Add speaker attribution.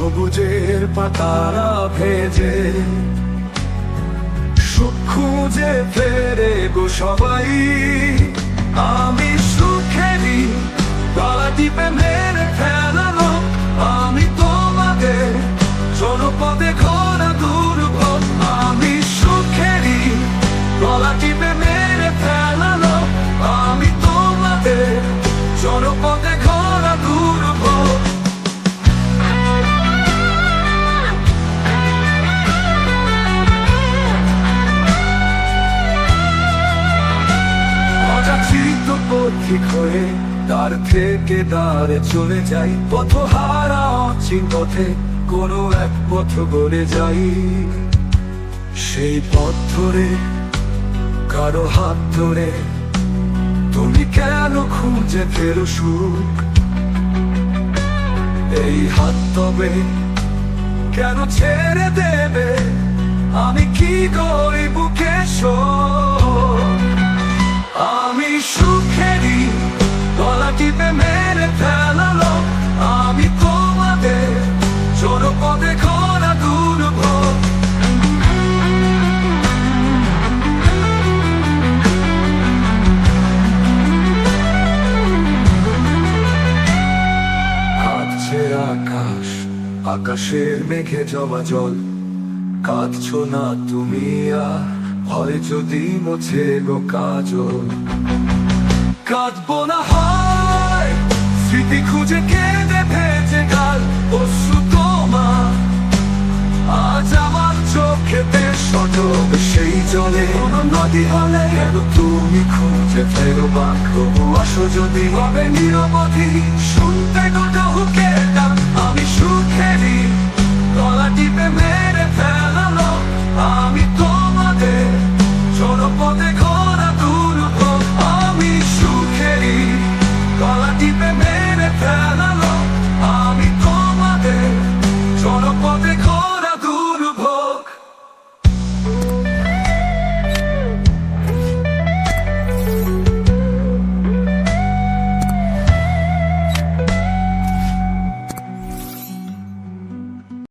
Speaker 1: সবুজের পাতারা ভেজে সুখ খুঁজে ফেরে গো সবাই। আমি সুখেরই গলা টিপে মেরে ফেলানো পথিক হয়ে তার থেকে দাঁড়ে চলে যাই। পথ হারা অচিন পথে কোনো এক পথ বলে যাই। সেই পথ ধরে, কারও হাত ধরে, তুমি কেন খুঁজে ফেরো সুখ? এই হাত তবে কেন ছেড়ে দেবে? আমি কি করি বুকে শোক? আকাশ, আকাশের মেঘে জবা জল। কাঁদছো না তুমি আর, হয় যদি মোছে গো কাজল। কাঁদবো না, হয় স্মৃতি খুঁজে কেঁদে ভেজে গাল। পশু তোমার, আজ আমার চোখেতে সজব সেই জলে। নদী হলে কেন তুমি খুঁজে ফেরো বাঁকো আসো যদি হবে নিরবধি, শুনতে গোটা হুকে